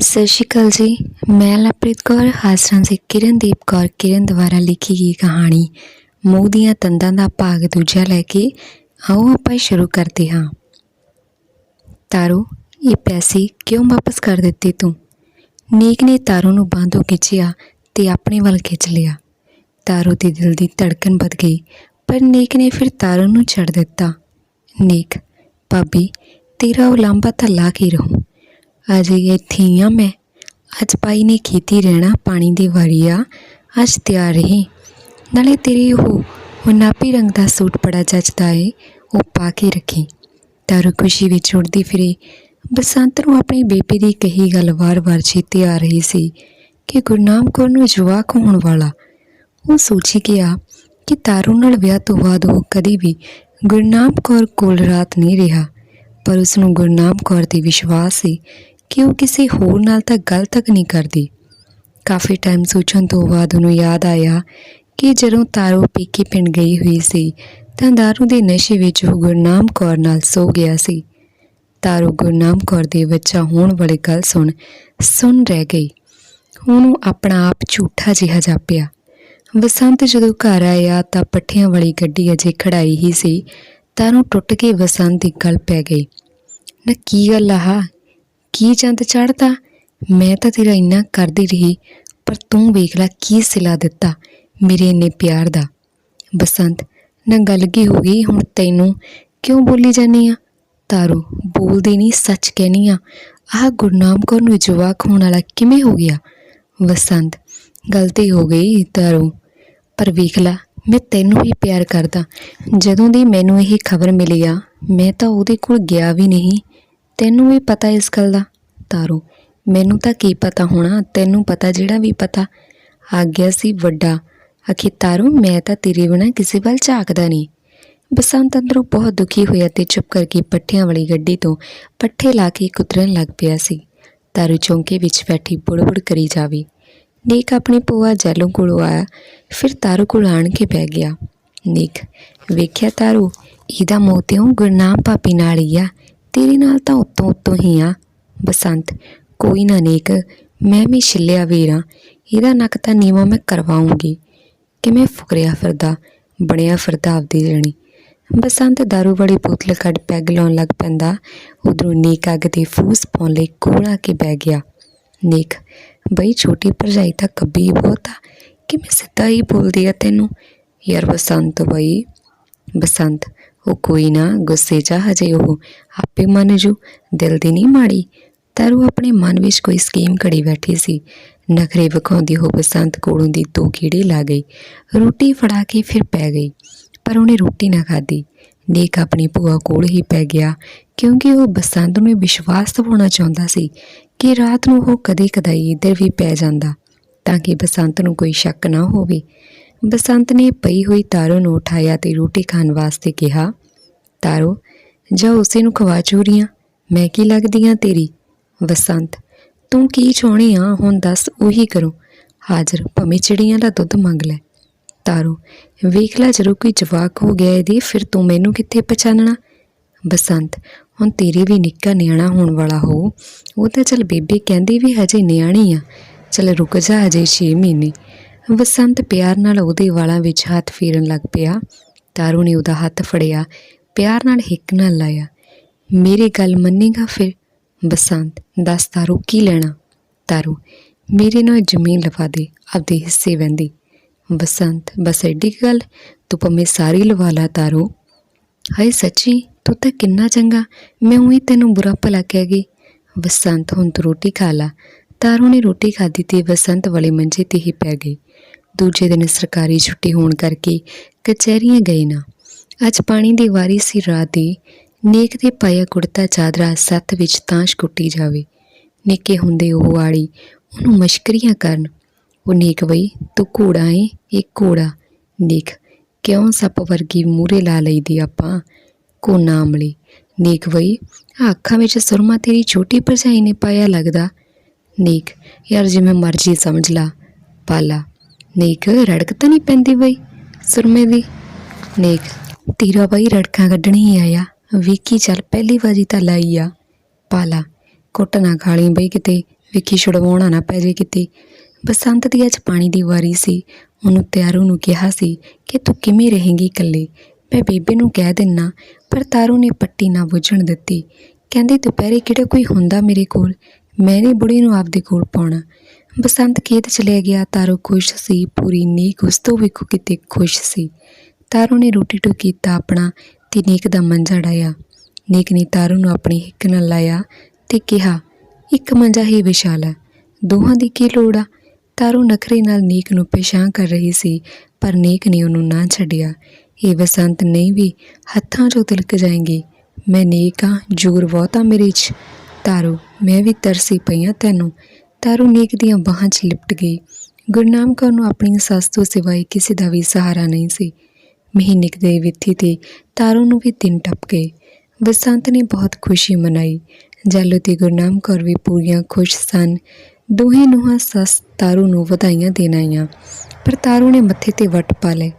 ਸਤਿ ਸ਼੍ਰੀ ਅਕਾਲ ਜੀ। ਮੈਂ ਲਵਪ੍ਰੀਤ ਕੌਰ ਹਾਸਰਾਂ ਸੀ ਕਿਰਨਦੀਪ ਕੌਰ, ਕਿਰਨ ਦੁਆਰਾ ਲਿਖੀ ਗਈ ਕਹਾਣੀ, ਮੂੰਹ ਦੀਆਂ ਤੰਦਾਂ ਦਾ ਭਾਗ ਦੂਜਾ ਲੈ ਕੇ ਆਓ ਆਪਾਂ ਸ਼ੁਰੂ ਕਰਦੇ ਹਾਂ। ਤਾਰੂ, ਇਹ ਪੈਸੇ ਕਿਉਂ ਵਾਪਸ ਕਰ ਦਿੱਤੇ ਤੂੰ? ਨੀਕ ਨੇ ਤਾਰੂ ਨੂੰ ਬਾਂਹੋਂ ਖਿੱਚਿਆ ਤੇ ਆਪਣੇ ਵੱਲ ਖਿੱਚ ਲਿਆ। ਤਾਰੂ ਦੇ ਦਿਲ ਦੀ ਧੜਕਨ ਵੱਧ ਗਈ, ਪਰ ਨੀਕ ਨੇ ਫਿਰ ਤਾਰੂ ਨੂੰ ਛੱਡ ਦਿੱਤਾ। ਨੀਕ, ਭਾਬੀ, ਤੇਰਾ ਉਲਾਂਭਾ ਤਾਂ ਲਾ ਕੇ ਰਹੂੰ। ਅਜੇ ਇੱਥੇ ਹੀ ਆ ਮੈਂ। ਅੱਜ ਪਾਈ ਨੇ ਖੇਤੀ ਰਹਿਣਾ ਪਾਣੀ ਦੀ ਵਾਰੀ ਆ। ਅੱਜ ਤਿਆਰ ਰਹੀ। ਨਾਲੇ ਤੇਰੀ ਉਹ ਨਾਪੀ ਰੰਗ ਦਾ ਸੂਟ ਬੜਾ ਜੱਚਦਾ ਏ, ਉਹ ਪਾ ਕੇ ਰੱਖੀ। ਤਾਰੂ ਖੁਸ਼ੀ ਵਿੱਚ ਉੱਡਦੀ ਫਿਰੀ। ਬਸੰਤ ਨੂੰ ਆਪਣੀ ਬੇਬੀ ਦੀ ਕਹੀ ਗੱਲ ਵਾਰ-ਵਾਰ ਚੇਤੇ ਆ ਰਹੀ ਸੀ ਕਿ ਗੁਰਨਾਮ ਕੌਰ ਨੂੰ ਜਵਾਕ ਹੋਣ ਵਾਲਾ। ਉਹ ਸੋਚੀ ਗਿਆ ਕਿ ਤਾਰੂ ਨਾਲ ਵਿਆਹ ਤੋਂ ਬਾਅਦ ਉਹ ਕਦੀ ਵੀ ਗੁਰਨਾਮ ਕੌਰ ਕੋਲ ਰਾਤ ਨਹੀਂ ਰਿਹਾ, ਪਰ ਉਸ ਨੂੰ ਗੁਰਨਾਮ ਕੌਰ ਤੇ ਵਿਸ਼ਵਾਸ ਸੀ ਕਿ ਉਹ ਕਿਸੇ ਹੋਰ ਨਾਲ ਤਾਂ ਗੱਲ ਤੱਕ ਨਹੀਂ ਕਰਦੀ? ਕਾਫੀ ਟਾਈਮ ਸੋਚਣ ਤੋਂ ਬਾਅਦ ਉਹਨੂੰ ਯਾਦ ਆਇਆ ਕਿ ਜਦੋਂ ਤਾਰੂ ਪੀਕੀ ਪਿੰਡ ਗਈ ਹੋਈ ਸੀ, ਤਾਂ ਦਾਰੂ ਦੇ ਨਸ਼ੇ ਵਿੱਚ ਉਹ ਗੁਰਨਾਮ ਕੌਰ ਨਾਲ ਸੋ ਗਿਆ ਸੀ। ਤਾਰੂ ਗੁਰਨਾਮ ਕੌਰ ਦੇ ਬੱਚਾ ਹੋਣ ਵਾਲੀ ਗੱਲ ਸੁਣ ਸੁਣ ਰਹਿ ਗਈ। ਉਹਨੂੰ ਆਪਣਾ ਆਪ ਝੂਠਾ ਜਿਹਾ ਜਾਪਿਆ। ਵਸੰਤ ਜਦੋਂ ਘਰ ਆਇਆ ਤਾਂ ਪੱਠਿਆਂ ਵਾਲੀ ਗੱਡੀ ਅਜੇ ਖੜਾਈ ਹੀ ਸੀ, ਤਾਂ ਟੁੱਟ ਕੇ ਵਸੰਤ ਦੀ ਗੱਲ ਪੈ ਗਈ। ਨਾ ਕੀ ਗੱਲ ਆਹ ਕੀ ਚੰਦ ਚੜਦਾ ਮੈਂ ਤਾਂ ਤੇਰਾ ਇੰਨਾ ਕਰਦੀ ਰਹੀ, ਪਰ ਤੂੰ ਵੇਖ ਲੈ ਕੀ ਸਿਲਾ ਦਿੱਤਾ ਮੇਰੇ ਇੰਨੇ ਪਿਆਰ ਦਾ। ਬਸੰਤ, ਨਾ ਗੱਲ ਕੀ ਹੋ ਗਈ ਹੁਣ ਤੈਨੂੰ? ਕਿਉਂ ਬੋਲੀ ਜਾਨੀ ਆ? ਤਾਰੂ, ਬੋਲਦੀ ਨਹੀਂ, ਸੱਚ ਕਹਿਨੀ ਆ। ਆਹ ਗੁਰਨਾਮ ਕੌਰ ਨੂੰ ਜਵਾਕ ਹੋਣ ਵਾਲਾ ਕਿਵੇਂ ਹੋ ਗਿਆ? ਬਸੰਤ ਗਲਤੀ ਹੋ ਗਈ ਤਾਰੂ। ਪਰ ਵੇਖ ਲਾ, ਮੈਂ ਤੈਨੂੰ ਹੀ ਪਿਆਰ ਕਰਦਾ। ਜਦੋਂ ਦੀ ਮੈਨੂੰ ਇਹ ਖਬਰ ਮਿਲੀ ਆ, ਮੈਂ ਤਾਂ ਉਹਦੇ ਕੋਲ ਗਿਆ ਵੀ ਨਹੀਂ। ਤੈਨੂੰ ਵੀ ਪਤਾ ਇਸ ਗੱਲ ਦਾ? ਤਾਰੂ, ਮੈਨੂੰ ਤਾਂ ਕੀ ਪਤਾ ਹੋਣਾ? ਤੈਨੂੰ ਪਤਾ ਜਿਹੜਾ ਵੀ ਪਤਾ? ਆ ਗਿਆ ਸੀ ਵੱਡਾ। ਆਖੀ ਤਾਰੂ, ਮੈਂ ਤਾਂ ਤੇਰੇ ਬਿਨਾਂ ਕਿਸੇ ਵੱਲ ਝਾਕਦਾ ਨਹੀਂ। ਬਸੰਤ ਅੰਦਰੋਂ ਬਹੁਤ ਦੁਖੀ ਹੋਇਆ ਤੇ ਚੁੱਪ ਕਰਕੇ ਪੱਠਿਆਂ ਵਾਲੀ ਗੱਡੀ ਤੋਂ ਪੱਠੇ ਲਾ ਕੇ ਕੁਤਰਨ ਲੱਗ ਪਿਆ ਸੀ। ਤਾਰੂ ਚੌਂਕੇ ਵਿੱਚ ਬੈਠੀ ਬੁੜਬੁੜ ਕਰੀ ਜਾਵੇ। ਨੀਕ ਆਪਣੀ ਭੂਆ ਜੈਲੋਂ ਕੋਲੋਂ ਆਇਆ, ਫਿਰ ਤਾਰੂ ਕੋਲ ਆਣ ਕੇ ਬਹਿ ਗਿਆ। ਨੀਕ, ਵੇਖਿਆ ਤਾਰੂ, ਇਹਦਾ ਮੋਤਿਓ ਗੁਰਨਾਮ ਭਾਪੀ ਨਾਲ ਹੀ ਆ। ਤੇਰੇ ਨਾਲ ਤਾਂ ਉੱਤੋਂ ਉੱਤੋਂ ਹੀ ਆ। ਬਸੰਤ, ਕੋਈ ਨਾ ਨੇਕ ਮੈਂ ਵੀ ਛਿੱਲਿਆ ਵੀਰਾਂ। ਇਹਦਾ ਨੱਕ ਤਾਂ ਨੀਵਾਂ ਮੈਂ ਕਰਵਾਉਂਗੀ। ਕਿਵੇਂ ਫੁਕਰਿਆ ਫਿਰਦਾ, ਬਣਿਆ ਫਿਰਦਾ ਆਪਦੀ ਜਣੀ। ਬਸੰਤ ਦਾਰੂ ਵਾਲੀ ਬੋਤਲ ਕੱਢ ਪੈਗ ਲਾਉਣ ਲੱਗ ਪੈਂਦਾ। ਉਧਰੋਂ ਨੀਕ ਅੱਗ ਤੇ ਫੂਸ ਪਾਉਣ ਲਈ ਕੋਲ ਆ ਕੇ ਬਹਿ ਗਿਆ। ਨੀਕ, ਬਈ ਛੋਟੀ ਭਰਜਾਈ ਤਾਂ ਕੱਬੀ ਬਹੁਤ ਆ। ਕਿਵੇਂ ਸਿੱਧਾ ਹੀ ਬੋਲਦੀ ਆ ਤੈਨੂੰ? ਯਾਰ ਬਸੰਤ ਬਈ, ਬਸੰਤ ਉਹ ਕੋਈ ਨਾ ਗੁੱਸੇ 'ਚ ਹਜੇ ਉਹ। ਆਪੇ ਮੰਨ ਜੂ, ਦਿਲ ਦੀ ਨਹੀਂ ਮਾੜੀ। ਤਾਰੂ ਆਪਣੇ ਮਨ ਵਿੱਚ ਕੋਈ ਸਕੀਮ ਘੜੀ ਬੈਠੀ ਸੀ। ਨਖਰੇ ਵਿਖਾਉਂਦੀ ਹੋ ਬਸੰਤ ਕੋਲੋਂ ਦੀ ਦੋ ਕੀੜੇ ਲਾ ਗਈ। ਰੋਟੀ ਫੜਾ ਕੇ ਫਿਰ ਪੈ ਗਈ, ਪਰ ਉਹਨੇ ਰੋਟੀ ਨਾ ਖਾਧੀ। ਨੇਕ ਆਪਣੀ ਭੂਆ ਕੋਲ ਹੀ ਪੈ ਗਿਆ, ਕਿਉਂਕਿ ਉਹ ਬਸੰਤ ਨੂੰ ਵਿਸ਼ਵਾਸ ਦਿਵਾਉਣਾ ਚਾਹੁੰਦਾ ਸੀ ਕਿ ਰਾਤ ਨੂੰ ਉਹ ਕਦੇ-ਕਦਾਈ ਇੱਧਰ ਵੀ ਪੈ ਜਾਂਦਾ, ਤਾਂ ਕਿ ਬਸੰਤ ਨੂੰ ਕੋਈ ਸ਼ੱਕ ਨਾ ਹੋਵੇ। ਬਸੰਤ ਨੇ ਪਈ ਹੋਈ ਤਾਰੋ ਨੂੰ ਉਠਾਇਆ ਤੇ ਰੋਟੀ ਖਾਣ ਵਾਸਤੇ ਕਿਹਾ, ਤਾਰੋ, ਜਾ ਉਸੇ ਨੂੰ ਖਵਾ ਚੋਰੀਆਂ। ਮੈਂ ਕੀ ਲੱਗਦੀ ਆ ਤੇਰੀ? ਬਸੰਤ, ਤੂੰ ਕੀ ਚਾਹਣੀ ਆ? ਹੁਣ ਦੱਸ ਉਹੀ ਕਰੋ। ਹਾਜ਼ਰ, ਭਵੇਂ ਚਿੜੀਆਂ ਦਾ ਦੁੱਧ ਮੰਗ ਲੈ। ਤਾਰੋ, ਵੇਖ ਲੈ ਜਦੋਂ ਕੋਈ ਜਵਾਕ ਹੋ ਗਿਆ ਇਹਦੀ, ਫਿਰ ਤੂੰ ਮੈਨੂੰ ਕਿੱਥੇ ਪਛਾਣਨਾ ਬਸੰਤ, ਹੁਣ ਤੇਰੇ ਵੀ ਨਿੱਕਾ ਨਿਆਣਾ ਹੋਣ ਵਾਲਾ ਹੋ। ਉਹ ਤਾਂ ਚਲ ਬੇਬੇ ਕਹਿੰਦੀ ਵੀ ਹਜੇ ਨਿਆਣੀ ਆ। ਚਲ ਰੁਕ ਜਾ ਹਜੇ 6 ਮਹੀਨੇ। ਬਸੰਤ ਪਿਆਰ ਨਾਲ ਉਹਦੇ ਵਾਲਾਂ ਵਿੱਚ ਹੱਥ ਫੇਰਨ ਲੱਗ ਪਿਆ। ਤਾਰੂ ਨੇ ਉਹਦਾ ਹੱਥ ਫੜਿਆ, ਪਿਆਰ ਨਾਲ ਹਿੱਕ ਨਾਲ ਲਾਇਆ। ਮੇਰੀ ਗੱਲ ਮੰਨੇਗਾ ਫਿਰ? ਬਸੰਤ ਦੱਸ ਤਾਰੂ ਕੀ ਲੈਣਾ? ਤਾਰੂ, ਮੇਰੇ ਨਾਲ ਜ਼ਮੀਨ ਲਵਾ ਦੇ, ਆਪਦੇ ਹਿੱਸੇ ਵੰਦੀ ਬਸੰਤ ਬਸ ਐਡੀ ਗੱਲ? ਤੂੰ ਭਵੇਂ ਸਾਰੀ ਲਵਾ ਲਾ ਤਾਰੂ। ਹਾਏ ਸੱਚੀ, ਤੂੰ ਤਾਂ ਕਿੰਨਾ ਚੰਗਾ, ਮੈਂ ਉਹੀ ਤੈਨੂੰ ਬੁਰਾ ਭਲਾ ਕਹਿ ਗਈ। ਬਸੰਤ ਹੁਣ ਤੂੰ ਰੋਟੀ ਖਾ ਲਾ। ਤਾਰੂ ਨੇ ਰੋਟੀ ਖਾਧੀ ਤੇ ਬਸੰਤ ਵਾਲੇ ਮੰਜੇ ਤੇ ਹੀ ਪੈ ਗਈ। ਦੂਜੇ ਦਿਨ ਸਰਕਾਰੀ ਛੁੱਟੀ ਹੋਣ ਕਰਕੇ ਕਚਹਿਰੀਆਂ ਗਏ ਨਾ। ਅੱਜ ਪਾਣੀ ਦੀ ਵਾਰੀ ਸੀ, ਰਾਤ ਦੀ। ਨੇਕ ਦੇ ਪਾਇਆ ਕੁੜਤਾ ਚਾਦਰਾ ਸੱਤ ਵਿੱਚ ਤਾਂਸ਼ ਕੁੱਟੀ ਜਾਵੇ। ਨਿੱਕੇ ਹੁੰਦੇ ਉਹ ਆੜੀ ਉਹਨੂੰ ਮਸ਼ਕਰੀਆਂ ਕਰਨ। ਉਹ ਨੇਕ ਬਈ, ਤੂੰ ਘੋੜਾ ਏ, ਇਹ ਘੋੜਾ। ਨੇਕ, ਕਿਉਂ ਸੱਪ ਵਰਗੀ ਮੂਰੇ ਲਾ ਲਈਦੀ ਆਪਾਂ? ਕੋ ਨਾਮ ਨੇਕ ਬਈ, ਆਹ ਅੱਖਾਂ ਵਿੱਚ ਸੁਰਮਾ ਤੇਰੀ ਛੋਟੀ ਭਰਜਾਈ ਨੇ ਪਾਇਆ ਲੱਗਦਾ। ਨੇਕ, ਯਾਰ ਜਿਵੇਂ ਮਰਜ਼ੀ ਸਮਝ ਲਾ, ਪਾਲਾ। ਨੇਕ ਰੜਕ ਤਾਂ ਨਹੀਂ ਪੈਂਦੀ ਬਈ ਸੁਰਮੇ ਦੀ ਨੇਕ ਤੇਰਾ ਬਈ ਰੜਕਾਂ ਕੱਢਣੀ ਆਇਆ ਵੇਖੀ ਚੱਲ ਪਹਿਲੀ ਵਾਰੀ ਤਾਂ ਲਾਈ ਆ ਪਾਲਾ ਕੁੱਟ ਨਾ ਖਾਲੀ ਬਈ ਕਿਤੇ ਵਿੱਕੀ ਛੁਡਵਾਉਣਾ ਨਾ ਪੈ ਜੇ ਕਿਤੇ ਬਸੰਤ ਦੀ ਅੱਜ ਪਾਣੀ ਦੀ ਵਾਰੀ ਸੀ ਉਹਨੂੰ ਤਿਆਰੂ ਨੂੰ ਕਿਹਾ ਸੀ ਕਿ ਤੂੰ ਕਿਵੇਂ ਰਹੇਂਗੀ ਇਕੱਲੇ ਮੈਂ ਬੇਬੇ ਨੂੰ ਕਹਿ ਦਿੰਨਾ ਪਰ ਤਾਰੂ ਨੇ ਪੱਟੀ ਨਾ ਬੁੱਝਣ ਦਿੱਤੀ ਕਹਿੰਦੀ ਦੁਪਹਿਰੇ ਕਿਹੜਾ ਕੋਈ ਹੁੰਦਾ ਮੇਰੇ ਕੋਲ ਮੈਂ ਨਹੀਂ ਬੁੜੀ ਨੂੰ ਆਪਦੇ ਕੋਲ ਪਾਉਣਾ ਬਸੰਤ ਖੇਤ ਚਲੇ ਗਿਆ, ਤਾਰੂ ਖੁਸ਼ ਸੀ, ਪੂਰੀ ਨੀਕ ਉਸ ਤੋਂ ਵੀ ਕਿਤੇ ਖੁਸ਼ ਸੀ। ਤਾਰੂ ਨੇ ਰੋਟੀ ਟੋ ਕੀਤਾ ਆਪਣਾ ਤੇ ਨੀਕ ਦਾ ਮੰਜਾ ਡਾਇਆ ਨੀਕ ਨੇ ਤਾਰੂ ਨੂੰ ਆਪਣੀ ਹਿੱਕ ਨਾਲ ਲਾਇਆ ਤੇ ਕਿਹਾ, ਇੱਕ ਮੰਜਾ ਹੀ ਵਿਸ਼ਾਲ ਹੈ ਦੋਹਾਂ ਦੀ ਕੀ ਲੋੜ ਆ? ਤਾਰੂ ਨਖਰੇ ਨਾਲ ਨੀਕ ਨੂੰ ਪੇਸ਼ਾਂ ਕਰ ਰਹੀ ਸੀ, ਪਰ ਨੀਕ ਨੇ ਉਹਨੂੰ ਨਾ ਛੱਡਿਆ। ਇਹ ਬਸੰਤ ਨਹੀਂ ਵੀ ਹੱਥਾਂ 'ਚੋਂ ਤਿਲਕ ਜਾਏਗੀ। ਮੈਂ ਨੀਕ ਆ, ਜੂਰ ਬਹੁਤਾ ਮੇਰੇ 'ਚ। ਤਾਰੂ, ਮੈਂ ਵੀ ਤਰਸੀ ਪਈਆਂ ਤੈਨੂੰ। ਤਾਰੂ ਨੇਕ ਦੀਆਂ ਬਾਹਾਂ 'ਚ ਲਿਪਟ ਗਈ। ਗੁਰਨਾਮ ਕੌਰ ਨੂੰ ਆਪਣੀ ਸੱਸ ਤੋਂ ਸਿਵਾਏ ਕਿਸੇ ਦਾ ਵੀ ਸਹਾਰਾ ਨਹੀਂ ਸੀ। ਮਹੀਨਿਕ ਦੇ ਵਿੱਥੀ ਤੇ ਤਾਰੂ ਨੂੰ ਵੀ ਦਿਨ ਟੱਪ ਗਏ। ਬਸੰਤ ਨੇ ਬਹੁਤ ਖੁਸ਼ੀ ਮਨਾਈ। ਜਾਲੋ ਤੇ ਗੁਰਨਾਮ ਕੌਰ ਵੀ ਪੂਰੀਆਂ ਖੁਸ਼ ਸਨ। ਦੋਹੇ ਨੂੰਹਾਂ ਸੱਸ ਤਾਰੂ ਨੂੰ ਵਧਾਈਆਂ ਦੇਣ ਆਈਆਂ। ਪਰ ਤਾਰੂ ਨੇ ਮੱਥੇ ਤੇ ਵੱਟ ਪਾ ਲਏ।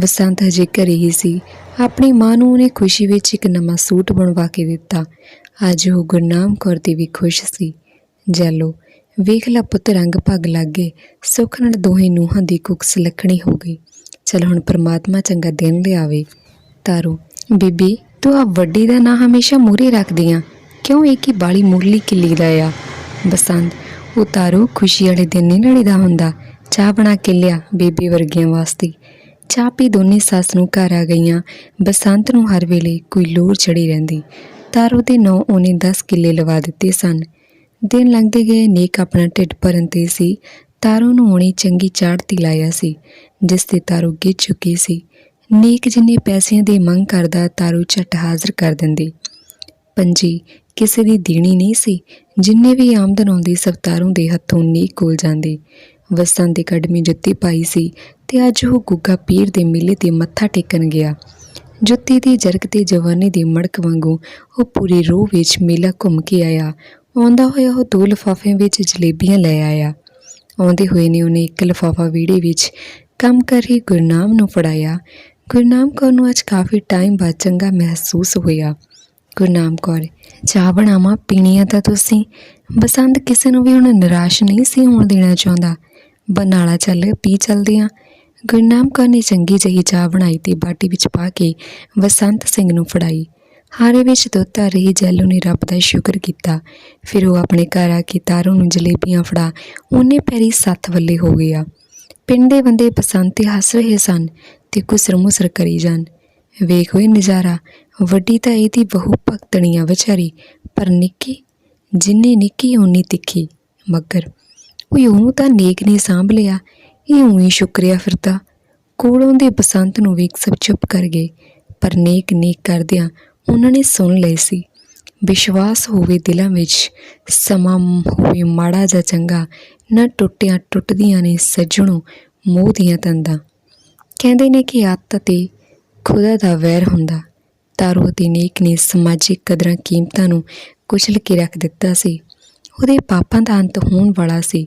ਬਸੰਤ ਹਜੇ ਘਰੇ ਹੀ ਸੀ। ਆਪਣੀ ਮਾਂ ਨੂੰ ਉਹਨੇ ਖੁਸ਼ੀ ਵਿੱਚ ਇੱਕ ਨਵਾਂ ਸੂਟ ਬਣਵਾ ਕੇ ਦਿੱਤਾ। ਅੱਜ ਉਹ ਗੁਰਨਾਮ ਕੌਰ ਦੀ ਵੀ ਖੁਸ਼ ਸੀ। ਜਾਲੋ ਵੇਖ ਲਾ ਪੁੱਤ ਰੰਗ ਭਗ ਲੱਗ ਗਏ। ਸੁੱਖ ਨਾਲ ਦੋਹੇ ਨੂੰਹਾਂ ਦੀ ਕੁੱਖ ਸੁਲੱਖਣੀ ਹੋ ਗਈ। ਚਲ ਹੁਣ ਪ੍ਰਮਾਤਮਾ ਚੰਗਾ ਦਿਨ ਲਿਆਵੇ। ਤਾਰੂ, ਬੀਬੀ, ਤੂੰ ਆ ਵੱਡੀ ਦਾ ਨਾਂ ਹਮੇਸ਼ਾ ਮੂਰੇ ਰੱਖਦੀ ਆ ਕਿਉਂ ਇਹ ਕੀ ਬਾਲੀ ਮੁਰਲੀ ਕਿੱਲੀ ਦਾ ਆ? ਬਸੰਤ, ਉਹ ਤਾਰੂ ਖੁਸ਼ੀ ਵਾਲੇ ਦਿਨ ਨਹੀਂ ਲੜੀਦਾ ਹੁੰਦਾ। ਚਾਹ ਬਣਾ ਕੇ ਲਿਆ ਬੀਬੀ ਵਰਗੀਆਂ ਵਾਸਤੇ। ਚਾਹ ਪੀ ਦੋਨੇ ਸੱਸ ਨੂੰ ਘਰ ਆ ਗਈਆਂ। ਬਸੰਤ ਨੂੰ ਹਰ ਵੇਲੇ ਕੋਈ ਲੋੜ ਚੜੀ ਰਹਿੰਦੀ। ਤਾਰੂ ਦੇ ਨੌ ਉਹਨੇ 10 ਕਿੱਲੇ ਲਵਾ ਦਿੱਤੇ ਸਨ। ਦਿਨ ਲੰਘਦੇ ਗਏ, ਨੇਕ ਆਪਣਾ ਢਿੱਡ ਭਰਨ ਤੇ ਸੀ। ਤਾਰੂ ਨੂੰ ਉਹਨੇ ਚੰਗੀ ਚਾੜਤੀ ਲਾਇਆ ਸੀ, ਜਿਸ ਤੇ ਤਾਰੂ ਗਿੱਜ ਚੁੱਕੀ ਸੀ। ਨੇਕ ਜਿੰਨੇ ਪੈਸਿਆਂ ਦੀ ਮੰਗ ਕਰਦਾ, ਤਾਰੂ ਝਟ ਹਾਜ਼ਰ ਕਰ ਦਿੰਦੀ। ਪੰਜੀ, ਕਿਸੇ ਦੀ ਦੇਣੀ ਨਹੀਂ ਸੀ, ਜਿੰਨੇ ਵੀ ਆਮਦਨ ਆਉਂਦੀ, ਸਭ ਤਾਰੂ ਦੇ ਹੱਥੋਂ ਨੇਕ ਕੋਲ ਜਾਂਦੀ। ਵਸਤਾਂ ਦੀ ਕੜਮੀ ਜੁੱਤੀ ਪਾਈ ਸੀ ਤੇ ਅੱਜ ਉਹ ਗੁੱਗਾ ਪੀਰ ਦੇ ਮੇਲੇ ਤੇ ਮੱਥਾ ਟੇਕਣ ਗਿਆ। ਜੁੱਤੀ ਦੀ ਜਰਕ ਤੇ ਜਵਾਨੀ ਦੀ ਮੜਕ ਵਾਂਗੂ ਉਹ ਪੂਰੀ ਰੋਹ ਵਿੱਚ ਮੇਲਾ ਘੁੰਮ ਕੇ ਆਇਆ। ਆਉਂਦਾ ਹੋਇਆ ਉਹ ਦੋ ਲਿਫਾਫਿਆਂ ਵਿੱਚ ਜਲੇਬੀਆਂ ਲੈ ਆਇਆ। ਆਉਂਦੇ ਹੋਏ ਨੇ ਉਹਨੇ ਇੱਕ ਲਿਫਾਫਾ ਵੀੜੇ ਵਿੱਚ ਕੰਮ ਕਰ ਰਹੀ ਗੁਰਨਾਮ ਨੂੰ ਫੜਾਇਆ। ਗੁਰਨਾਮ ਕੌਰ ਨੂੰ ਅੱਜ ਕਾਫੀ ਟਾਈਮ ਬਾਅਦ ਚੰਗਾ ਮਹਿਸੂਸ ਹੋਇਆ। ਗੁਰਨਾਮ ਕੌਰ, ਚਾਹ ਬਣਾਵਾਂ, ਪੀਣੀਆਂ ਤਾਂ ਤੁਸੀਂ? ਬਸੰਤ ਕਿਸੇ ਨੂੰ ਵੀ ਹੁਣ ਨਿਰਾਸ਼ ਨਹੀਂ ਸੀ ਹੋਣ ਦੇਣਾ ਚਾਹੁੰਦਾ। ਬਨਾਲਾ ਚੱਲ, ਪੀ ਚਲਦੇ ਆ। ਗੁਰਨਾਮ ਕੌਰ ਨੇ ਚੰਗੀ ਜਿਹੀ ਚਾਹ ਬਣਾਈ ਤੇ ਬਾਟੀ ਵਿੱਚ ਪਾ ਕੇ ਬਸੰਤ ਸਿੰਘ ਨੂੰ ਫੜਾਈ। ਹਾਰੇ ਵਿੱਚ ਦੁੱਧ ਧਰ ਰਹੀ ਜੈਲੂ ਨੇ ਰੱਬ ਦਾ ਸ਼ੁਕਰ ਕੀਤਾ। ਫਿਰ ਉਹ ਆਪਣੇ ਘਰ ਆ ਕੇ ਤਾਰੂ ਨੂੰ ਜਲੇਬੀਆਂ ਫੜਾ। ਉਹਨੇ ਪੈਰੀ ਸੱਤ ਵੱਲੇ ਹੋ ਗਿਆ। ਪਿੰਡ ਦੇ ਬੰਦੇ ਬਸੰਤ ਤੇ ਹੱਸ ਰਹੇ ਸਨ ਤੇ ਕੁਸਰ ਮੁਸਰ ਕਰੀ ਜਾਣ। ਵੇਖ ਹੋਏ ਨਜ਼ਾਰਾ, ਵੱਡੀ ਤਾਂ ਇਹਦੀ ਬਹੂ ਭਗਤਣੀਆਂ ਵਿਚਾਰੀ, ਪਰ ਨਿੱਕੀ, ਜਿੰਨੇ ਨਿੱਕੀ ਓਨੀ ਤਿੱਖੀ, ਮਗਰ। ਉਹ ਉਹਨੂੰ ਤਾਂ ਨੇਕ ਨੇ ਸਾਂਭ ਲਿਆ, ਇਹ ਉਹੀ ਸ਼ੁਕਰੀਆ ਫਿਰਦਾ। ਕੋਲੋਂ ਦੇ ਬਸੰਤ ਨੂੰ ਵੇਖ ਸਭ ਚੁੱਪ ਕਰ ਗਏ, ਪਰ ਨੇਕ ਨੇਕ ਕਰਦਿਆਂ ਉਹਨਾਂ ਨੇ ਸੁਣ ਲਈ ਸੀ। ਵਿਸ਼ਵਾਸ ਹੋਵੇ ਦਿਲਾਂ ਵਿੱਚ, ਸਮਾਂ ਹੋਵੇ ਮਾੜਾ ਜਾਂ ਚੰਗਾ, ਨਾ ਟੁੱਟਿਆਂ ਟੁੱਟਦੀਆਂ ਨੇ ਸੱਜਣੋਂ ਮੋਹ ਦੀਆਂ ਤੰਦਾਂ। ਕਹਿੰਦੇ ਨੇ ਕਿ ਆਦਤ ਤੇ ਖੁਦਾ ਦਾ ਵੈਰ ਹੁੰਦਾ। ਤਾਰੂ ਅਤੇ ਨੇਕ ਨੇ ਸਮਾਜਿਕ ਕਦਰਾਂ ਕੀਮਤਾਂ ਨੂੰ ਕੁਚਲ ਕੇ ਰੱਖ ਦਿੱਤਾ ਸੀ। ਉਹਦੇ ਪਾਪਾਂ ਦਾ ਅੰਤ ਹੋਣ ਵਾਲਾ ਸੀ,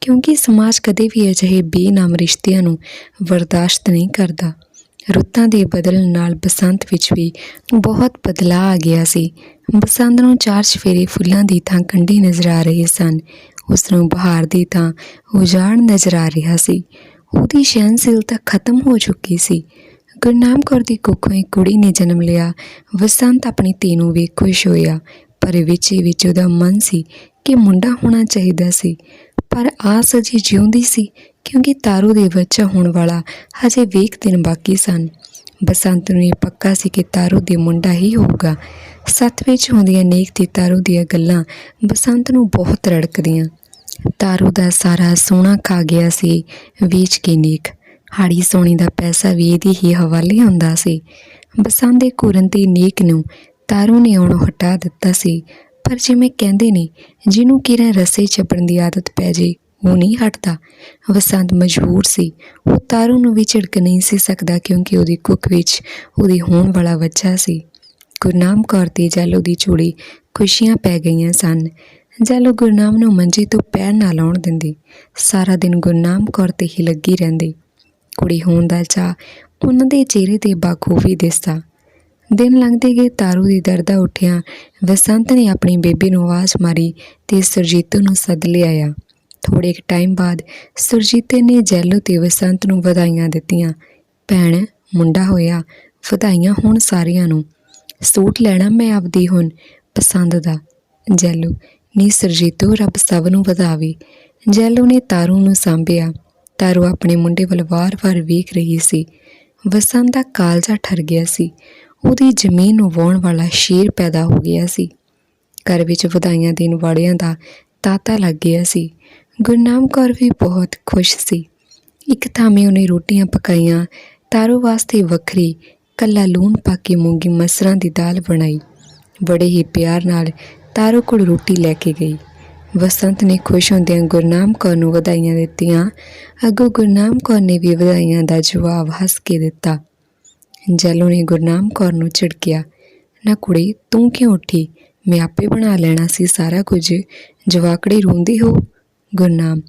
ਕਿਉਂਕਿ ਸਮਾਜ ਕਦੇ ਵੀ ਅਜਿਹੇ ਬੇਨਾਮ ਰਿਸ਼ਤਿਆਂ ਨੂੰ ਬਰਦਾਸ਼ਤ ਨਹੀਂ ਕਰਦਾ। ਰੁੱਤਾਂ ਦੇ ਬਦਲਣ ਨਾਲ ਬਸੰਤ ਵਿੱਚ ਵੀ ਬਹੁਤ ਬਦਲਾਅ ਆ ਗਿਆ ਸੀ। ਬਸੰਤ ਨੂੰ ਚਾਰ ਚਫੇਰੇ ਫੁੱਲਾਂ ਦੀ ਥਾਂ ਕੰਢੇ ਨਜ਼ਰ ਆ ਰਹੇ ਸਨ। ਉਸ ਨੂੰ ਬਹਾਰ ਦੀ ਥਾਂ ਉਜਾੜ ਨਜ਼ਰ ਆ ਰਿਹਾ ਸੀ। ਉਹਦੀ ਸਹਿਨਸ਼ੀਲਤਾ ਖਤਮ ਹੋ ਚੁੱਕੀ ਸੀ। ਗੁਰਨਾਮ ਕੌਰ ਦੀ ਕੁੱਖੋਂ ਇੱਕ ਕੁੜੀ ਨੇ ਜਨਮ ਲਿਆ। ਬਸੰਤ ਆਪਣੀ ਧੀ ਨੂੰ ਵੇਖ ਖੁਸ਼ ਹੋਇਆ। ਪਰ ਵਿੱਚ ਵਿੱਚ ਉਹਦਾ ਮਨ ਸੀ ਕਿ ਮੁੰਡਾ ਹੋਣਾ ਚਾਹੀਦਾ ਸੀ। ਪਰ ਆਸ ਅਜੇ ਜਿਉਂਦੀ ਸੀ ਕਿਉਂਕਿ ਤਾਰੂ ਦੇ ਬੱਚਾ ਹੋਣ ਵਾਲਾ ਹਜੇ ਵੀਕ ਦਿਨ ਬਾਕੀ ਸਨ। ਬਸੰਤ ਨੂੰ ਇਹ ਪੱਕਾ ਸੀ ਕਿ ਤਾਰੂ ਦੇ ਮੁੰਡਾ ਹੀ ਹੋਊਗਾ। ਸੱਤ ਵਿੱਚ ਹੁੰਦੀਆਂ ਨੇਕ ਤੇ ਤਾਰੂ ਦੀਆਂ ਗੱਲਾਂ ਬਸੰਤ ਨੂੰ ਬਹੁਤ ਰੜਕਦੀਆਂ। ਤਾਰੂ ਦਾ ਸਾਰਾ ਸੋਨਾ ਖਾ ਗਿਆ ਸੀ, ਵੇਚ ਕੇ ਨੇਕ। ਹਾੜੀ ਸੋਨੀ ਦਾ ਪੈਸਾ ਵੀ ਇਹਦੀ ਹੀ ਹਵਾਲੇ ਹੁੰਦਾ ਸੀ। ਬਸੰਤ ਦੇ ਕੁਰਨ ਤੇ ਨੇਕ ਨੂੰ ਤਾਰੂ ਨੇ ਉਹਨੂੰ ਹਟਾ ਦਿੱਤਾ ਸੀ। ਪਰ ਜਿਵੇਂ ਕਹਿੰਦੇ ਨੇ, ਜਿਹਨੂੰ ਕਿਰਾਂ ਰਸੇ ਚੱਪਣ ਦੀ ਆਦਤ ਪੈ ਜੇ ਉਹ ਨਹੀਂ ਹਟਦਾ। ਵਸੰਤ ਮਜਬੂਰ ਸੀ। ਉਹ ਤਾਰੂ ਨੂੰ ਵੀ ਝਿੜਕ ਨਹੀਂ ਸੀ ਸਕਦਾ ਕਿਉਂਕਿ ਉਹਦੀ ਕੁੱਖ ਵਿੱਚ ਉਹਦੀ ਹੋਣ ਵਾਲਾ ਬੱਚਾ ਸੀ। ਗੁਰਨਾਮ ਕੌਰ ਤੇ ਜਾਲੋ ਦੀ ਚੂੜੀ ਖੁਸ਼ੀਆਂ ਪੈ ਗਈਆਂ ਸਨ। ਜਾਲੋ ਗੁਰਨਾਮ ਨੂੰ ਮੰਜੇ ਤੋਂ ਪੈਰ ਨਾ ਲਾਉਣ ਦਿੰਦੀ। ਸਾਰਾ ਦਿਨ ਗੁਰਨਾਮ ਕੌਰ ਤੇ ਹੀ ਲੱਗੀ ਰਹਿੰਦੀ। ਕੁੜੀ ਹੋਣ ਦਾ ਚਾਅ ਉਹਨਾਂ ਦੇ ਚਿਹਰੇ ਤੇ ਬਾਖੂਬੀ ਦਿਸਦਾ। ਦਿਨ ਲੰਘਦੇ ਗਏ, ਤਾਰੂ ਦੀ ਦਰਦਾ ਉੱਠਿਆ ਵਸੰਤ ਨੇ ਆਪਣੀ ਬੇਬੀ ਨੂੰ ਆਵਾਜ਼ ਮਾਰੀ ਤੇ ਸੁਰਜੀਤੋ ਨੂੰ ਸੱਦ ਲਿਆਇਆ। ਥੋੜੇ ਕੁ ਟਾਈਮ ਬਾਅਦ ਸੁਰਜੀਤੇ ਨੇ ਜੈਲੋ ਤੇ ਵਸੰਤ ਨੂੰ ਵਧਾਈਆਂ ਦਿੱਤੀਆਂ। ਭੈਣ, ਮੁੰਡਾ ਹੋਇਆ, ਵਧਾਈਆਂ ਹੋਣ ਸਾਰਿਆਂ ਨੂੰ। ਸੂਟ ਲੈਣਾ ਮੈਂ ਆਪਦੀ ਹੁਣ ਪਸੰਦ ਦਾ। ਜੈਲੂ ਨੀ ਸੁਰਜੀਤੋ ਰੱਬ ਸਭ ਨੂੰ ਵਧਾਵੇ। ਜੈਲੂ ਨੇ ਤਾਰੂ ਨੂੰ ਸਾਂਭਿਆ। ਤਾਰੂ ਆਪਣੇ ਮੁੰਡੇ ਵੱਲ ਵਾਰ-ਵਾਰ ਵੇਖ ਰਹੀ ਸੀ। ਵਸੰਤ ਦਾ ਕਾਲਜਾ ਠਰ ਗਿਆ ਸੀ। ਉਹਦੀ ਜ਼ਮੀਨ ਨੂੰ ਵਾਹੁਣ ਵਾਲਾ ਸ਼ੇਰ ਪੈਦਾ ਹੋ ਗਿਆ ਸੀ। ਘਰ ਵਿੱਚ ਵਧਾਈਆਂ ਦੇਣ ਵਾਲਿਆਂ ਦਾ ਤਾਤਾ ਲੱਗ ਗਿਆ ਸੀ। ਗੁਰਨਾਮ ਕੌਰ ਵੀ ਬਹੁਤ ਖੁਸ਼ ਸੀ। ਇੱਕ ਥਾਮੇ ਉਹਨੇ ਰੋਟੀਆਂ ਪਕਾਈਆਂ, ਤਾਰੋ ਵਾਸਤੇ ਵੱਖਰੀ, ਕੱਲਾ ਲੂਣ ਪਾ ਕੇ ਮੂੰਗੀ ਮਸਰਾਂ ਦੀ ਦਾਲ ਬਣਾਈ। ਬੜੇ ਹੀ ਪਿਆਰ ਨਾਲ ਤਾਰੋ ਕੋਲ ਰੋਟੀ ਲੈ ਕੇ ਗਈ। ਵਸੰਤ ਨੇ ਖੁਸ਼ ਹੁੰਦਿਆਂ ਗੁਰਨਾਮ ਕੌਰ ਨੂੰ ਵਧਾਈਆਂ ਦਿੱਤੀਆਂ। ਅੱਗੋਂ ਗੁਰਨਾਮ ਕੌਰ ਨੇ ਵੀ ਵਧਾਈਆਂ ਦਾ ਜਵਾਬ ਹੱਸ ਕੇ ਦਿੱਤਾ। ਜੈਲੋ ਨੇ ਗੁਰਨਾਮ ਕੌਰ ਨੂੰ ਝਿੜਕਿਆ। ਨਾ ਕੁੜੀ, ਤੂੰ ਕਿਉਂ ਉੱਠੀ? ਮੈਂ ਆਪੇ ਬਣਾ ਲੈਣਾ ਸੀ ਸਾਰਾ ਕੁਝ। ਜਵਾਕੜੀ ਰੋਂਦੀ ਹੋ? ਗੁਰਨਾਮ,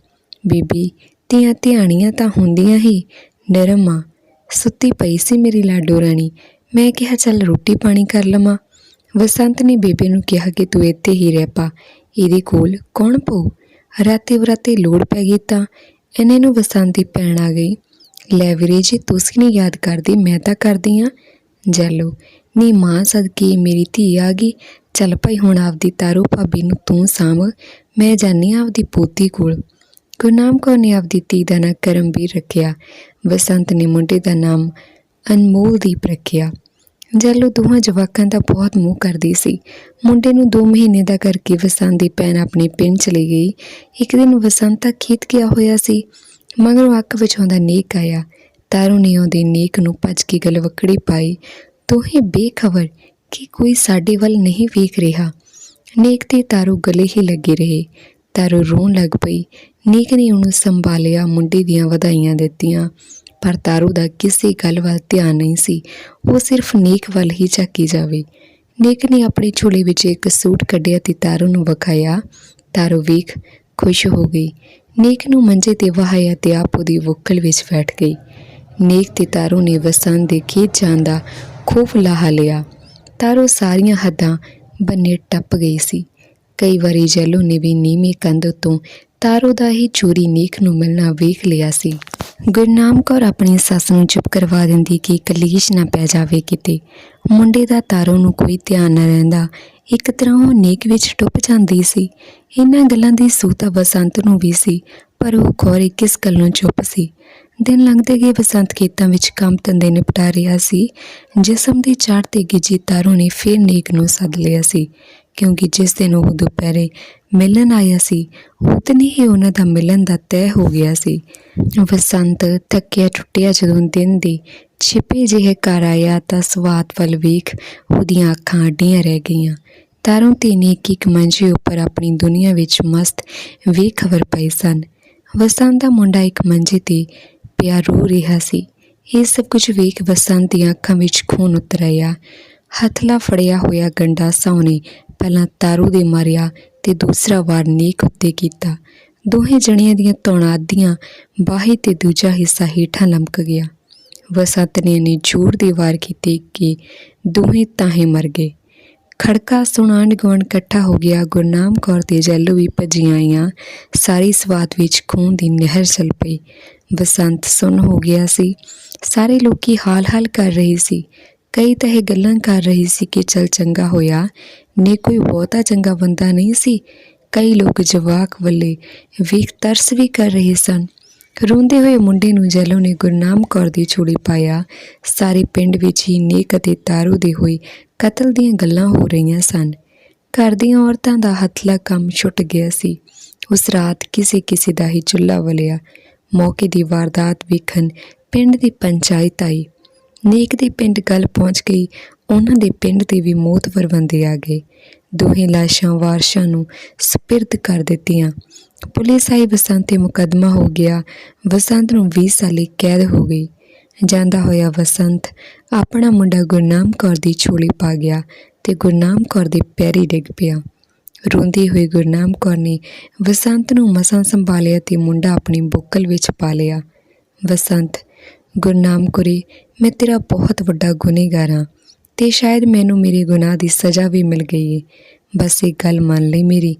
ਬੀਬੀ ਧੀਆਂ ਧਿਆਣੀਆਂ ਤਾਂ ਹੁੰਦੀਆਂ ਹੀ। ਨਰਮਾ ਸੁੱਤੀ ਪਈ ਸੀ ਮੇਰੀ ਲਾਡੋ ਰਾਣੀ। ਮੈਂ ਕਿਹਾ, ਚੱਲ ਰੋਟੀ ਪਾਣੀ ਕਰ ਲਵਾਂ। ਵਸੰਤ ਨੇ ਬੇਬੇ ਨੂੰ ਕਿਹਾ ਕਿ ਤੂੰ ਇੱਥੇ ਹੀ ਰਹਿ ਪਾ। ਇਹਦੇ ਕੋਲ ਕੌਣ ਪਊ? ਰਾਤੇ ਬਰਾਤੇ ਲੋੜ ਪੈ ਗਈ ਤਾਂ ਇਹਨੇ ਨੂੰ ਵਸੰਤ ਦੀ ਭੈਣ ਆ ਗਈ। ਲੈ ਵੀਰੇ, ਜੀ ਤੁਸੀਂ ਨਹੀਂ ਯਾਦ ਕਰਦੀ, ਮੈਂ ਤਾਂ ਕਰਦੀ ਆ। ਜੈਲੋ ਨੀ ਮਾਂ ਸਦਕੀ ਮੇਰੀ ਧੀ ਆ ਗਈ ਚੱਲ ਭਾਈ ਹੁਣ ਆਪਦੀ ਤਾਰੂ ਭਾਬੀ ਨੂੰ ਤੂੰ ਸਾਂਭ, ਮੈਂ ਜਾਨੀ ਆਂ ਆਪਦੀ ਪੋਤੀ ਕੋਲ। ਗੁਰਨਾਮ ਕੌਰ ਨੇ ਆਪਦੀ ਧੀ ਦਾ ਨਾਂ ਕਰਮਵੀਰ ਰੱਖਿਆ, ਬਸੰਤ ਨੇ ਮੁੰਡੇ ਦਾ ਨਾਮ ਅਨਮੋਲਦੀਪ ਰੱਖਿਆ। ਜੈਲੋ ਦੋਹਾਂ ਜਵਾਕਾਂ ਦਾ ਬਹੁਤ ਮੋਹ ਕਰਦੀ ਸੀ। ਮੁੰਡੇ ਨੂੰ 2 ਮਹੀਨੇ ਦਾ ਕਰਕੇ ਵਸੰਤ ਦੀ ਭੈਣ ਆਪਣੇ ਪਿੰਡ ਚਲੀ ਗਈ। ਇੱਕ ਦਿਨ ਵਸੰਤ ਦਾ ਖੇਤ ਗਿਆ ਹੋਇਆ ਸੀ, ਮਗਰੋਂ ਅੱਖ ਵਿੱਚ ਆਉਂਦਾ ਨੇਕ ਆਇਆ। ਤਾਰੂ ਨੇ ਉਹਦੇ ਨੇਕ ਨੂੰ ਭੱਜ ਕੇ ਗਲਵਕੜੀ ਪਾਈ। ਦੋਹੇ ਬੇਖਬਰ ਕਿ ਕੋਈ ਸਾਡੇ ਵੱਲ ਨਹੀਂ ਵੇਖ ਰਿਹਾ। ਨੇਕ ਤੇ ਤਾਰੂ ਗਲੇ ਹੀ ਲੱਗੇ ਰਹੇ। ਤਾਰੂ ਰੋਣ ਲੱਗ ਪਈ। ਨੇਕ ਨੇ ਉਹਨੂੰ ਸੰਭਾਲਿਆ, ਮੁੰਡੇ ਦੀਆਂ ਵਧਾਈਆਂ ਦਿੱਤੀਆਂ। ਪਰ ਤਾਰੂ ਦਾ ਕਿਸੇ ਗੱਲ ਵੱਲ ਧਿਆਨ ਨਹੀਂ ਸੀ। ਉਹ ਸਿਰਫ ਨੇਕ ਵੱਲ ਹੀ ਝਾਕੀ ਜਾਵੇ। ਨੇਕ ਨੇ ਆਪਣੇ ਝੋਲੇ ਵਿੱਚ ਇੱਕ ਸੂਟ ਕੱਢਿਆ ਤੇ ਤਾਰੂ ਨੂੰ ਵਿਖਾਇਆ। ਤਾਰੂ ਵੇਖ, ਖੁਸ਼ ਹੋ ਗਈ। ਨੇਕ ਨੂੰ ਮੰਜੇ ਤੇ ਵਹਾਇਆ ਤੇ ਆਪ ਉਹਦੀ ਵੁੱਕਲ ਵਿੱਚ ਬੈਠ ਗਈ। ਨੇਕ ਤੇ ਤਾਰੂ ਨੇ ਵਸੰਤ ਦੇ ਖੇਤ ਜਾਣ ਦਾ ਖੂਬ ਲਾਹਾ ਲਿਆ। ਤਾਰੂ ਸਾਰੀਆਂ ਹੱਦਾਂ ਬੰਨੇ ਟੱਪ ਗਈ ਸੀ। ਕਈ ਵਾਰੀ ਜੈਲੋ ਨੇ ਵੀ ਨੀਵੀਂ ਕੰਧ ਤੋਂ ਤਾਰੂ ਦਾ ਹੀ ਚੋਰੀ ਨੇਕ ਨੂੰ ਮਿਲਣਾ ਵੇਖ ਲਿਆ ਸੀ। ਗੁਰਨਾਮ ਕੌਰ ਆਪਣੀ ਸੱਸ ਨੂੰ ਚੁੱਪ ਕਰਵਾ ਦਿੰਦੀ ਕਿ ਕਲੀਸ਼ ਨਾ ਪੈ ਜਾਵੇ ਕਿਤੇ। ਮੁੰਡੇ ਦਾ ਤਾਰੋ ਨੂੰ ਕੋਈ ਧਿਆਨ ਨਾ ਰਹਿੰਦਾ। ਇੱਕ ਤਰ੍ਹਾਂ ਉਹ ਨੇਕ ਵਿੱਚ ਡੁੱਬ ਜਾਂਦੀ ਸੀ। ਇਹਨਾਂ ਗੱਲਾਂ ਦੀ ਸੂਤਾ ਬਸੰਤ ਨੂੰ ਵੀ ਸੀ, ਪਰ ਉਹ ਖੌਰੇ ਕਿਸ ਗੱਲੋਂ ਚੁੱਪ ਸੀ? ਦਿਨ ਲੰਘਦੇ ਗਏ ਬਸੰਤ ਖੇਤਾਂ ਵਿੱਚ ਕੰਮ ਧੰਦੇ ਨਿਪਟਾ ਰਿਹਾ ਸੀ। ਜਿਸਮ ਦੀ ਚਾੜ ਤੇ ਗਿਜੀ ਤਾਰੂ ਨੇ ਫਿਰ ਨੇਕ ਨੂੰ ਸੱਦ ਲਿਆ ਸੀ, ਕਿਉਂਕਿ ਜਿਸ ਦਿਨ ਉਹ ਦੁਪਹਿਰੇ ਮਿਲਣ ਆਇਆ ਸੀ, ਉਤਨੀ ਹੀ ਉਹਨਾਂ ਦਾ ਮਿਲਣ ਦਾ ਤੈਅ ਹੋ ਗਿਆ ਸੀ। ਬਸੰਤ ਥੱਕਿਆ ਟੁੱਟਿਆ ਜਦੋਂ ਦਿਨ ਦੀ ਛਿਪੇ ਜਿਹੇ ਘਰ ਆਇਆ ਤਾਂ ਸਵਾਦ ਵੱਲ ਵੇਖ ਉਹਦੀਆਂ ਅੱਖਾਂ ਅੱਡੀਆਂ ਰਹਿ ਗਈਆਂ। ਤਾਰੋਂ ਤੇ ਨੇਕ ਇੱਕ ਮੰਜੇ ਉੱਪਰ ਆਪਣੀ ਦੁਨੀਆ ਵਿੱਚ ਮਸਤ ਵੇਖਵਰ ਪਏ ਸਨ। ਵਸੰਤ ਦਾ ਮੁੰਡਾ ਇੱਕ ਮੰਜੇ ਤੇ ਪਿਆ ਰੋ ਰਿਹਾ ਸੀ। ਇਹ ਸਭ ਕੁਝ ਵੇਖ ਵਸੰਤ ਦੀਆਂ ਅੱਖਾਂ ਵਿੱਚ ਖੂਨ ਉਤਰ ਆਇਆ। ਹਥਲਾ ਫੜਿਆ ਹੋਇਆ ਗੰਡਾ ਸਾਉਨੇ ਪਹਿਲਾਂ ਤਾਰੂ ਦੇ ਮਾਰਿਆ ਤੇ ਦੂਸਰਾ ਵਾਰ ਨੇਕ ਉੱਤੇ ਕੀਤਾ। ਦੋਹੇ ਜਣਿਆਂ ਦੀਆਂ ਧੌਣਾਂ ਅੱਧੀਆਂ ਬਾਹੀ ਤੇ ਦੂਜਾ ਹਿੱਸਾ ਹੇਠਾਂ ਲਮਕ ਗਿਆ। ਵਸੰਤ ਨੇ ਨੇ ਜ਼ੋਰ ਦੀ ਵਾਰ ਕੀਤੀ ਕਿ ਦੋਹੇ ਤਾਹੇ ਮਰ ਗਏ। ਖੜਕਾ ਸੁਣ ਆਂਢ ਗੁਆਂਢ ਇਕੱਠਾ ਹੋ ਗਿਆ। ਗੁਰਨਾਮ ਕੌਰ ਤੇ ਜੈਲੋ ਵੀ ਭੱਜੀਆਂ ਆਈਆਂ। ਸਾਰੀ ਸਵਾਦ ਵਿੱਚ ਖੂਨ ਦੀ ਨਹਿਰ ਚੱਲ ਪਈ। ਬਸੰਤ ਸੁਣ ਹੋ ਗਿਆ ਸੀ। ਸਾਰੇ ਲੋਕੀ ਹਾਲ-ਹਾਲ ਕਰ ਰਹੇ ਸੀ। ਕਈ ਤਾਂ ਇਹ ਗੱਲਾਂ ਕਰ ਰਹੇ ਸੀ ਕਿ ਚਲ ਚੰਗਾ ਹੋਇਆ। ਨੇ ਕੋਈ ਬਹੁਤਾ ਚੰਗਾ ਬੰਦਾ ਨਹੀਂ ਸੀ। ਕਈ ਲੋਕ ਜਵਾਕ ਵੱਲੇ ਵੇਖ ਤਰਸ ਵੀ ਕਰ ਰਹੇ ਸਨ। ਰੋਂਦੇ ਹੋਏ ਮੁੰਡੇ ਨੂੰ ਜੈਲੋ ਨੇ ਗੁਰਨਾਮ ਕੌਰ ਦੀ ਛੁੜੀ ਪਾਇਆ। ਸਾਰੇ ਪਿੰਡ ਵਿੱਚ ਹੀ ਨੇਕ ਅਤੇ ਤਾਰੂ ਦੇ ਹੋਏ ਕਤਲ ਦੀਆਂ ਗੱਲਾਂ ਹੋ ਰਹੀਆਂ ਸਨ। ਘਰ ਦੀਆਂ ਔਰਤਾਂ ਦਾ ਹੱਥਲਾ ਕੰਮ ਛੁੱਟ ਗਿਆ ਸੀ। ਉਸ ਰਾਤ ਕਿਸੇ ਕਿਸੇ ਦਾ ਹੀ ਚੁੱਲ੍ਹਾ ਵਲਿਆ। ਮੌਕੇ ਦੀ ਵਾਰਦਾਤ ਵੇਖਣ ਪਿੰਡ ਦੀ ਪੰਚਾਇਤ ਆਈ। ਨੇਕ ਦੇ ਪਿੰਡ ਗੱਲ ਪਹੁੰਚ ਗਈ। ਉਹਨਾਂ ਦੇ ਪਿੰਡ 'ਤੇ ਵੀ ਮੌਤ ਬੰਦੇ ਆ ਗਏ। ਦੋਹੇ ਲਾਸ਼ਾਂ ਵਾਰਸ਼ਾਂ ਨੂੰ ਸਪਿਰਦ ਕਰ ਦਿੱਤੀਆਂ। ਪੁਲਿਸ ਆਈ ਵਸੰਤ ਤੇ ਮੁਕੱਦਮਾ ਹੋ ਗਿਆ। ਵਸੰਤ ਨੂੰ 20 ਸਾਲੀ ਕੈਦ ਹੋ ਗਈ। ਜਾਂਦਾ ਹੋਇਆ ਵਸੰਤ ਆਪਣਾ ਮੁੰਡਾ ਗੁਰਨਾਮ ਕੌਰ ਦੀ ਛੋਲੀ ਪਾ ਗਿਆ ਤੇ ਗੁਰਨਾਮ ਕੌਰ ਦੇ ਪੈਰੀ ਡਿੱਗ ਪਿਆ। ਰੋਂਦੀ ਹੋਈ ਗੁਰਨਾਮ ਕੌਰ ਨੇ ਵਸੰਤ ਨੂੰ ਮਸਾਂ ਸੰਭਾਲਿਆ ਤੇ ਮੁੰਡਾ ਆਪਣੀ ਬੁੱਕਲ ਵਿੱਚ ਪਾ ਲਿਆ। ਵਸੰਤ ਗੁਰਨਾਮ ਕੁਰੀ, ਮੈਂ ਤੇਰਾ ਬਹੁਤ ਵੱਡਾ ਗੁਨੇਗਾਰ ਹਾਂ ਤੇ ਸ਼ਾਇਦ ਮੈਨੂੰ ਮੇਰੇ ਗੁਨਾਹ ਦੀ ਸਜ਼ਾ ਵੀ ਮਿਲ ਗਈ ਏ। ਬਸ ਇਹ ਗੱਲ ਮੰਨ ਲਈ ਮੇਰੀ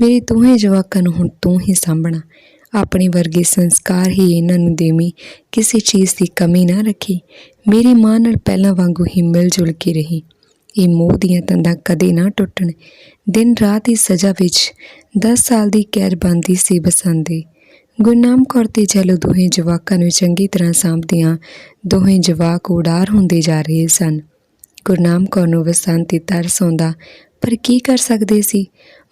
ਮੇਰੇ ਦੋਹੇ ਜਵਾਕਾਂ ਨੂੰ ਹੁਣ ਤੂੰ ਹੀ ਸਾਂਭਣਾ। ਆਪਣੇ ਵਰਗੇ ਸੰਸਕਾਰ ਹੀ ਇਹਨਾਂ ਨੂੰ ਦੇਵੀਂ। ਕਿਸੇ ਚੀਜ਼ ਦੀ ਕਮੀ ਨਾ ਰੱਖੀ। ਮੇਰੀ ਮਾਂ ਨਾਲ ਪਹਿਲਾਂ ਵਾਂਗੂ ਹੀ ਮਿਲ ਜੁਲ ਕੇ ਰਹੀ। ਇਹ ਮੋਹ ਦੀਆਂ ਤੰਦਾਂ ਕਦੇ ਨਾ ਟੁੱਟਣ। ਦਿਨ ਰਾਤ ਦੀ ਸਜ਼ਾ ਵਿੱਚ 10 ਸਾਲ ਦੀ ਕੈਦ ਬੰਦੀ ਸੀ ਬਸੰਦੇ। ਗੁਰਨਾਮ ਕੌਰ ਤੇ ਜੈਲੋ ਦੋਹੇ ਜਵਾਕਾਂ ਨੂੰ ਚੰਗੀ ਤਰ੍ਹਾਂ ਸਾਂਭਦਿਆਂ ਦੋਹੇ ਜਵਾਕ ਉਡਾਰ ਹੁੰਦੇ ਜਾ ਰਹੇ ਸਨ। ਗੁਰਨਾਮ ਕੌਰ ਨੂੰ ਬਸੰਤ ਤੇ ਤਰਸ ਆਉਂਦਾ, ਪਰ ਕੀ ਕਰ ਸਕਦੇ ਸੀ?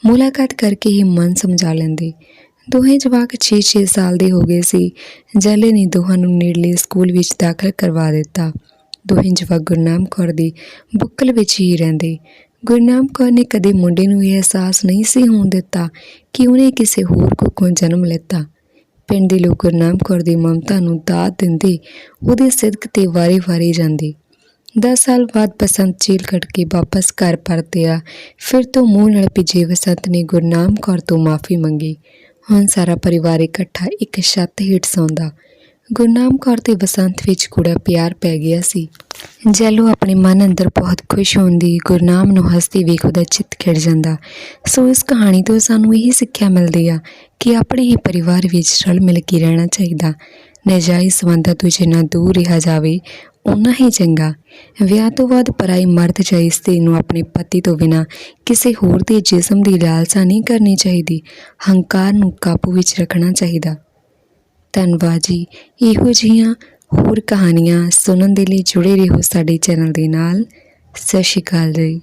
ਮੁਲਾਕਾਤ ਕਰਕੇ ਹੀ ਮਨ ਸਮਝਾ ਲੈਂਦੇ। ਦੋਹੇ ਜਵਾਕ 6-6 ਸਾਲ ਦੇ ਹੋ ਗਏ ਸੀ। ਜੈਲੇ ਨੇ ਦੋਹਾਂ ਨੂੰ ਨੇੜਲੇ ਸਕੂਲ ਵਿੱਚ ਦਾਖਲ ਕਰਵਾ ਦਿੱਤਾ। ਦੋਹੇ ਜਵਾਕ ਗੁਰਨਾਮ ਕੌਰ ਦੀ ਬੁੱਕਲ ਵਿੱਚ ਹੀ ਰਹਿੰਦੇ। ਗੁਰਨਾਮ ਕੌਰ ਨੇ ਕਦੇ ਮੁੰਡੇ ਨੂੰ ਇਹ ਅਹਿਸਾਸ ਨਹੀਂ ਸੀ ਹੋਣ ਦਿੱਤਾ ਕਿ ਉਹਨੇ ਕਿਸੇ ਹੋਰ ਕੋਲੋਂ ਜਨਮ ਲਿੱਤਾ। ਪਿੰਡ ਦੇ ਲੋਕ ਗੁਰਨਾਮ ਕੌਰ ਦੀ ਮਮਤਾ ਨੂੰ ਦਾਤ ਦਿੰਦੇ ਉਹਦੇ ਸਿਦਕ ਤੇ ਵਾਰੇ-ਵਾਰੇ ਜਾਂਦੇ। 10 ਸਾਲ ਬਾਅਦ ਬਸੰਤ ਝੀਲ ਕੱਟ ਕੇ ਵਾਪਸ ਘਰ ਪਰਤਿਆ। ਫਿਰ ਤੋਂ ਮੂੰਹ ਨਾਲ ਭਿੱਜੇ ਬਸੰਤ ਨੇ ਗੁਰਨਾਮ ਕੌਰ ਤੋਂ ਮਾਫੀ ਮੰਗੀ। ਹੁਣ ਸਾਰਾ ਪਰਿਵਾਰ ਇਕੱਠਾ ਇੱਕ ਛੱਤ ਹੇਠ ਸੌਂਦਾ। ਗੁਰਨਾਮ ਕੌਰ ਤੇ ਬਸੰਤ ਵਿੱਚ ਗੂੜਾ ਪਿਆਰ ਪੈ ਗਿਆ ਸੀ। ਜੈਲੋ ਆਪਣੇ ਮਨ ਅੰਦਰ ਬਹੁਤ ਖੁਸ਼ ਹੁੰਦੀ ਗੁਰਨਾਮ ਨੂੰ ਹੱਸਦੀ ਵੇਖ ਉਹਦਾ ਚਿੱਤ ਖਿੜ ਜਾਂਦਾ। ਸੋ ਇਸ ਕਹਾਣੀ ਤੋਂ ਸਾਨੂੰ ਇਹ ਸਿੱਖਿਆ ਮਿਲਦੀ ਆ ਕਿ ਆਪਣੇ ਹੀ ਪਰਿਵਾਰ ਵਿੱਚ ਰਲ ਮਿਲ ਕੇ ਰਹਿਣਾ ਚਾਹੀਦਾ। ਨਜਾਇਜ਼ ਸੰਬੰਧਾਂ ਤੋਂ ਜਿੰਨਾ ਦੂਰ ਰਿਹਾ ਜਾਵੇ ਉਨਾ ਹੀ ਚੰਗਾ। ਵਿਆਹ ਤੋਂ ਬਾਅਦ ਪਰਾਈ ਮਰਦ ਜਾਂ ਇਸਤਰੀ ਨੂੰ ਆਪਣੇ ਪਤੀ ਤੋਂ ਬਿਨਾ ਕਿਸੇ ਹੋਰ ਦੇ ਜਿਸਮ ਦੀ ਲਾਲਸਾ ਨਹੀਂ ਕਰਨੀ ਚਾਹੀਦੀ। ਹੰਕਾਰ ਨੂੰ ਕਾਬੂ ਵਿੱਚ ਰੱਖਣਾ ਚਾਹੀਦਾ। ਧੰਨਵਾਦ ਜੀ। ਇਹੋ ਜਿਹੀਆਂ ਹੋਰ ਕਹਾਣੀਆਂ ਸੁਣਨ ਦੇ ਲਈ ਜੁੜੇ ਰਹੋ ਸਾਡੇ ਚੈਨਲ ਦੇ ਨਾਲ। ਸਤਿ ਸ਼੍ਰੀ ਅਕਾਲ ਜੀ।